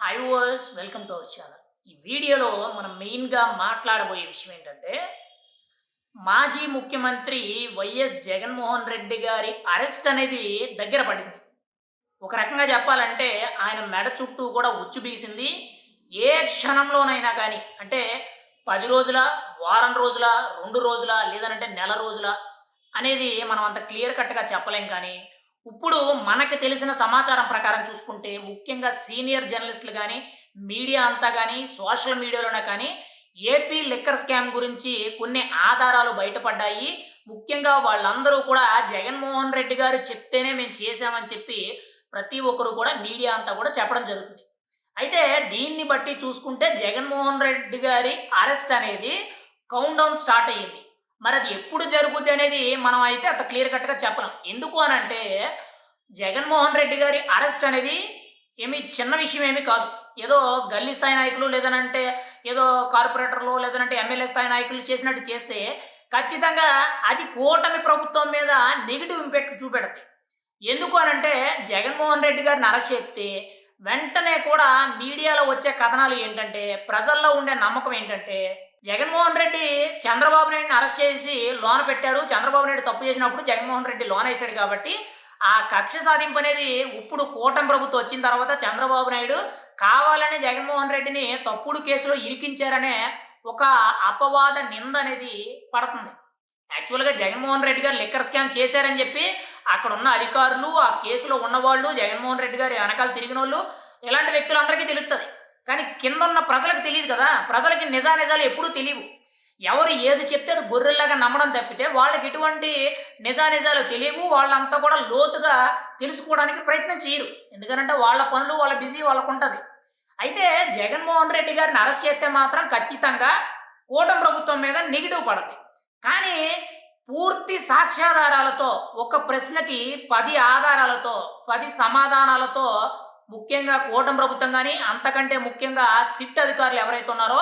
Hi viewers welcome to our channel ఈ వీడియోలో మనం మెయిన్గా మాట్లాడబోయే విషయం ఏంటంటే మాజీ ముఖ్యమంత్రి వైఎస్ జగన్మోహన్ రెడ్డి గారి అరెస్ట్ అనేది దగ్గర పడింది. ఒక రకంగా చెప్పాలంటే ఆయన మెడ చుట్టూ కూడా ఉచ్చు బీసింది. ఏ క్షణంలోనైనా కానీ అంటే పది రోజుల వారం రోజుల రెండు రోజుల లేదంటే నెల రోజుల అనేది మనం అంత క్లియర్ కట్గా చెప్పలేం కానీ ఇప్పుడు మనకు తెలిసిన సమాచారం ప్రకారం చూసుకుంటే ముఖ్యంగా సీనియర్ జర్నలిస్టులు కానీ మీడియా అంతా కానీ సోషల్ మీడియాలోనే కానీ ఏపీ లిక్కర్ స్కామ్ గురించి కొన్ని ఆధారాలు బయటపడ్డాయి. ముఖ్యంగా వాళ్ళందరూ కూడా జగన్మోహన్ రెడ్డి గారు చెప్తేనే మేము చేశామని చెప్పి ప్రతి ఒక్కరు కూడా మీడియా అంతా కూడా చెప్పడం జరుగుతుంది. అయితే దీన్ని బట్టి చూసుకుంటే జగన్మోహన్ రెడ్డి గారి అరెస్ట్ అనేది కౌంట్ డౌన్ స్టార్ట్ అయ్యింది. మరి అది ఎప్పుడు జరుగుద్ది అనేది మనం అయితే అంత క్లియర్ కట్గా చెప్పలేం. ఎందుకు అని అంటే జగన్మోహన్ రెడ్డి గారి అరెస్ట్ అనేది ఏమి చిన్న విషయం ఏమీ కాదు. ఏదో గల్లీ స్థాయి నాయకులు లేదనంటే ఏదో కార్పొరేటర్లు లేదనంటే ఎమ్మెల్యే స్థాయి నాయకులు చేసినట్టు చేస్తే ఖచ్చితంగా అది కూటమి ప్రభుత్వం మీద నెగిటివ్ ఇంపాక్ట్ చూపెడుతుంది ఎందుకు అనంటే జగన్మోహన్ రెడ్డి గారిని అరెస్ట్ చేస్తే వెంటనే కూడా మీడియాలో వచ్చే కథనాలు ఏంటంటే ప్రజల్లో ఉండే నమ్మకం ఏంటంటే జగన్మోహన్ రెడ్డి చంద్రబాబు నాయుడిని అరెస్ట్ చేసి లోన పెట్టారు. చంద్రబాబు నాయుడు తప్పు చేసినప్పుడు జగన్మోహన్ రెడ్డి లోన్ వేశాడు కాబట్టి ఆ కక్ష సాధింపు అనేది ఇప్పుడు కూటమి ప్రభుత్వం వచ్చిన తర్వాత చంద్రబాబు నాయుడు కావాలని జగన్మోహన్ రెడ్డిని తప్పుడు కేసులో ఇరికించారనే ఒక అపవాద నింద అనేది పడుతుంది. యాక్చువల్గా జగన్మోహన్ రెడ్డి గారు లిక్కర్ స్కామ్ చేశారని చెప్పి అక్కడ ఉన్న అధికారులు ఆ కేసులో ఉన్నవాళ్ళు జగన్మోహన్ రెడ్డి గారి వెనకాల తిరిగిన వాళ్ళు ఇలాంటి వ్యక్తులందరికీ తెలుస్తుంది కానీ కింద ఉన్న ప్రజలకు తెలియదు కదా. ప్రజలకి నిజానిజాలు ఎప్పుడూ తెలియవు. ఎవరు ఏది చెప్తే అది గొర్రెల్లాగా నమ్మడం తప్పితే వాళ్ళకి ఎటువంటి నిజానిజాలు తెలియవు. వాళ్ళంతా కూడా లోతుగా తెలుసుకోవడానికి ప్రయత్నం చేయరు. ఎందుకంటే వాళ్ళ పనులు వాళ్ళ బిజీ వాళ్ళకు ఉంటుంది. అయితే జగన్మోహన్ రెడ్డి గారిని అరెస్ట్ చేస్తే మాత్రం ఖచ్చితంగా కూటమి ప్రభుత్వం మీద నెగిటివ్ పడదు. కానీ పూర్తి సాక్ష్యాధారాలతో ఒక ప్రశ్నకి పది ఆధారాలతో పది సమాధానాలతో ముఖ్యంగా కూటమి ప్రభుత్వం కానీ అంతకంటే ముఖ్యంగా సిట్ అధికారులు ఎవరైతే ఉన్నారో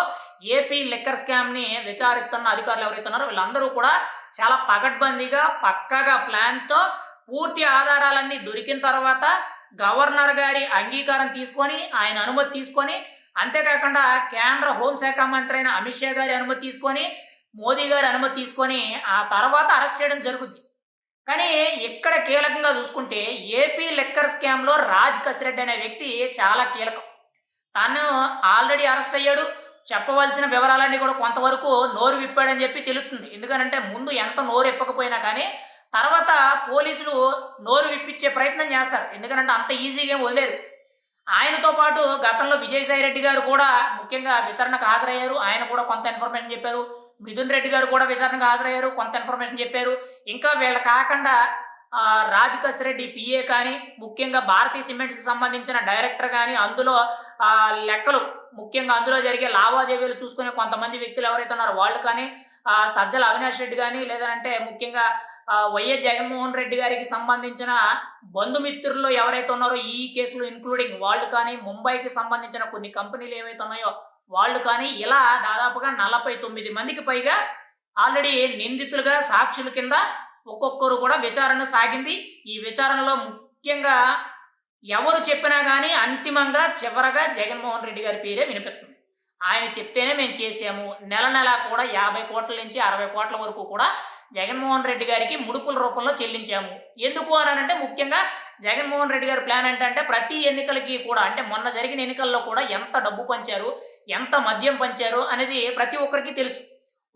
ఏపీ లిక్కర్ స్కామ్ని విచారిస్తున్న అధికారులు ఎవరైతే ఉన్నారో వీళ్ళందరూ కూడా చాలా పకడ్బందీగా పక్కాగా ప్లాన్తో పూర్తి ఆధారాలన్నీ దొరికిన తర్వాత గవర్నర్ గారి అంగీకారం తీసుకొని ఆయన అనుమతి తీసుకొని అంతేకాకుండా కేంద్ర హోంశాఖ మంత్రి అయిన అమిత్ షా గారి అనుమతి తీసుకొని మోదీ గారి అనుమతి తీసుకొని ఆ తర్వాత అరెస్ట్ చేయడం జరుగుద్ది. కానీ ఇక్కడ కీలకంగా చూసుకుంటే ఏపీ లెక్కర్ స్కామ్లో రాజ్ కసిరెడ్డి అనే వ్యక్తి చాలా కీలకం. తను ఆల్రెడీ అరెస్ట్ అయ్యాడు. చెప్పవలసిన వివరాలన్నీ కూడా కొంతవరకు నోరు విప్పాడని చెప్పి తెలుస్తుంది. ఎందుకనంటే ముందు ఎంత నోరు ఇప్పకపోయినా కానీ తర్వాత పోలీసులు నోరు విప్పించే ప్రయత్నం చేస్తారు. ఎందుకంటే అంత ఈజీగా ఏం వదిలేరు. ఆయనతో పాటు గతంలో విజయసాయి రెడ్డి గారు కూడా ముఖ్యంగా విచారణకు హాజరయ్యారు. ఆయన కూడా కొంత ఇన్ఫర్మేషన్ చెప్పారు. మిథున్ రెడ్డి గారు కూడా విచారణకు హాజరయ్యారు. కొంత ఇన్ఫర్మేషన్ చెప్పారు. ఇంకా వీళ్ళ కాకుండా ఆ, రెడ్డి పిఏ కానీ ముఖ్యంగా భారతీయ సిమెంట్స్కి సంబంధించిన డైరెక్టర్ కానీ అందులో లెక్కలు ముఖ్యంగా అందులో జరిగే లావాదేవీలు చూసుకునే కొంతమంది వ్యక్తులు ఎవరైతే ఉన్నారో వాళ్ళు కానీ సజ్జల అవినాష్ రెడ్డి కానీ లేదంటే ముఖ్యంగా వైఎస్ జగన్మోహన్ రెడ్డి గారికి సంబంధించిన బంధుమిత్రుల్లో ఎవరైతే ఉన్నారో ఈ కేసులో ఇన్క్లూడింగ్ వాళ్ళు కానీ ముంబైకి సంబంధించిన కొన్ని కంపెనీలు ఏవైతే ఉన్నాయో వాళ్ళు కానీ ఇలా దాదాపుగా నలభై తొమ్మిది మందికి పైగా ఆల్రెడీ నిందితులుగా సాక్షుల కింద ఒక్కొక్కరు కూడా విచారణ సాగింది. ఈ విచారణలో ముఖ్యంగా ఎవరు చెప్పినా కానీ అంతిమంగా చివరగా జగన్మోహన్ రెడ్డి గారి పేరే వినిపిస్తుంది. ఆయన చెప్తేనే మేము చేసాము నెల నెల కూడా యాభై కోట్ల నుంచి అరవై కోట్ల వరకు కూడా జగన్మోహన్ రెడ్డి గారికి ముడుపుల రూపంలో చెల్లించాము. ఎందుకు అని అంటే ముఖ్యంగా జగన్మోహన్ రెడ్డి గారి ప్లాన్ ఏంటంటే ప్రతి ఎన్నికలకి కూడా అంటే మొన్న జరిగిన ఎన్నికల్లో కూడా ఎంత డబ్బు పంచారు ఎంత మద్యం పంచారు అనేది ప్రతి ఒక్కరికి తెలుసు.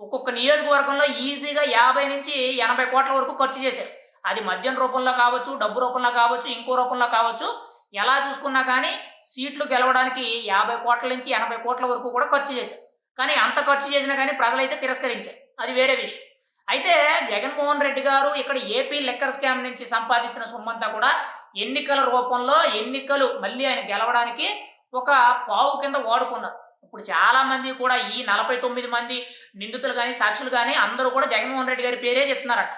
ఒక్కొక్క నియోజకవర్గంలో ఈజీగా యాభై నుంచి ఎనభై కోట్ల వరకు ఖర్చు చేశారు. అది మద్యం రూపంలో కావచ్చు డబ్బు రూపంలో కావచ్చు ఇంకో రూపంలో కావచ్చు ఎలా చూసుకున్నా కానీ సీట్లు గెలవడానికి యాభై కోట్ల నుంచి ఎనభై కోట్ల వరకు కూడా ఖర్చు చేశారు. కానీ అంత ఖర్చు చేసినా కానీ ప్రజలైతే తిరస్కరించారు. అది వేరే విషయం. అయితే జగన్మోహన్ రెడ్డి గారు ఇక్కడ ఏపీ లెక్కర్ స్కామ్ నుంచి సంపాదించిన సొమ్మంతా కూడా ఎన్నికల రూపంలో ఎన్నికలు మళ్ళీ ఆయన గెలవడానికి ఒక పావు కింద వాడుకున్నారు. ఇప్పుడు చాలామంది కూడా ఈ నలభై తొమ్మిది మంది నిందితులు కానీ సాక్షులు కానీ అందరూ కూడా జగన్మోహన్ రెడ్డి గారి పేరే చెప్తున్నారట.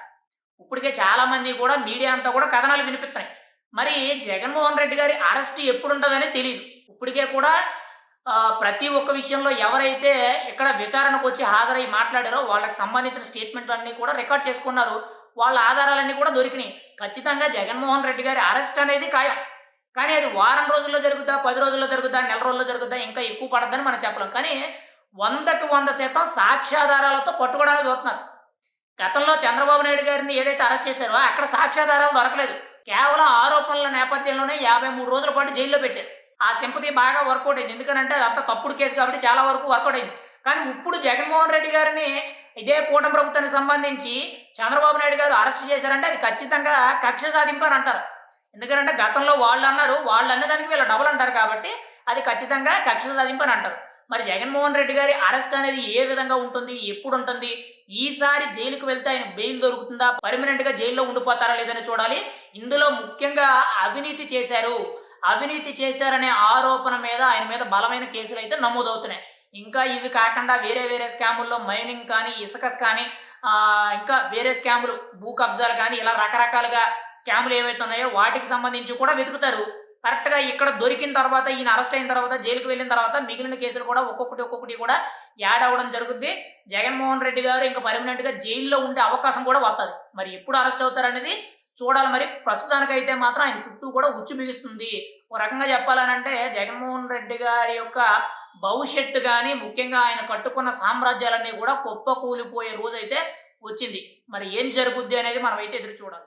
ఇప్పటికే చాలా మంది కూడా మీడియా అంతా కూడా కథనాలు వినిపిస్తున్నాయి. మరి జగన్మోహన్ రెడ్డి గారి అరెస్ట్ ఎప్పుడు ఉంటుందని తెలియదు ఇప్పటికే కూడా ప్రతి ఒక్క విషయంలో ఎవరైతే ఇక్కడ విచారణకు వచ్చి హాజరై మాట్లాడారో వాళ్ళకి సంబంధించిన స్టేట్మెంట్లు అన్నీ కూడా రికార్డ్ చేసుకున్నారు. వాళ్ళ ఆధారాలన్నీ కూడా దొరికినాయి. ఖచ్చితంగా జగన్మోహన్ రెడ్డి గారి అరెస్ట్ అనేది ఖాయం. కానీ అది వారం రోజుల్లో జరుగుద్దా పది రోజుల్లో జరుగుద్దా నెల రోజుల్లో జరుగుద్దా ఇంకా ఎక్కువ పడద్దని మనం చెప్పలేం. కానీ వందకి వంద శాతం సాక్ష్యాధారాలతో పట్టుకోవడానికి చూస్తున్నారు. గతంలో చంద్రబాబు నాయుడు గారిని ఏదైతే అరెస్ట్ చేశారో అక్కడ సాక్ష్యాధారాలు దొరకలేదు. కేవలం ఆరోపణల నేపథ్యంలోనే యాభై మూడు రోజుల పాటు జైల్లో పెట్టారు. ఆ సింపతి బాగా వర్కౌట్ అయింది. ఎందుకంటే అదంతా తప్పుడు కేసు కాబట్టి చాలా వరకు వర్కౌట్ అయింది. కానీ ఇప్పుడు జగన్మోహన్ రెడ్డి గారిని ఇదే కూటమి ప్రభుత్వానికి సంబంధించి చంద్రబాబు నాయుడు గారు అరెస్ట్ చేశారంటే అది ఖచ్చితంగా కక్ష సాధింపు అని అంటారు. ఎందుకంటే గతంలో వాళ్ళు అన్నారు వాళ్ళు అన్నదానికి వీళ్ళు డబుల్ అంటారు కాబట్టి అది ఖచ్చితంగా కక్ష సాధింపు అని అంటారు. మరి జగన్మోహన్ రెడ్డి గారి అరెస్ట్ అనేది ఏ విధంగా ఉంటుంది? ఎప్పుడు ఉంటుంది? ఈసారి జైలుకు వెళ్తే ఆయన బెయిల్ దొరుకుతుందా? పర్మనెంట్గా జైల్లో ఉండిపోతారా లేదని చూడాలి. ఇందులో ముఖ్యంగా అవినీతి చేశారు. అవినీతి చేశారనే ఆరోపణ మీద ఆయన మీద బలమైన కేసులు అయితే నమోదవుతున్నాయి. ఇంకా ఇవి కాకుండా వేరే వేరే స్కాముల్లో మైనింగ్ కానీ ఇసుకస్ కానీ ఇంకా వేరే స్కాములు భూ కబ్జాలు కానీ ఇలా రకరకాలుగా స్కాములు ఏవైతే ఉన్నాయో వాటికి సంబంధించి కూడా వెతుకుతారు. కరెక్ట్గా ఇక్కడ దొరికిన తర్వాత ఈయన అరెస్ట్ అయిన తర్వాత జైలుకి వెళ్ళిన తర్వాత మిగిలిన కేసులు కూడా ఒక్కొక్కటి ఒక్కొక్కటి కూడా యాడ్ అవ్వడం జరుగుద్ది. జగన్మోహన్ రెడ్డి గారు ఇంకా పర్మనెంట్గా జైల్లో ఉండే అవకాశం కూడా వస్తుంది మరి ఎప్పుడు అరెస్ట్ అవుతారనేది చూడాలి మరి. ప్రస్తుతానికైతే మాత్రం ఆయన చుట్టూ కూడా ఉచ్చు బిగుస్తుంది ఒక రకంగా చెప్పాలనంటే జగన్మోహన్ రెడ్డి గారి యొక్క భవిష్యత్తు కానీ ముఖ్యంగా ఆయన కట్టుకున్న సామ్రాజ్యాలన్నీ కూడా కుప్ప కూలిపోయే రోజైతే వచ్చింది. మరి ఏం జరుగుద్ది అనేది మనం అయితే ఎదురు చూడాలి.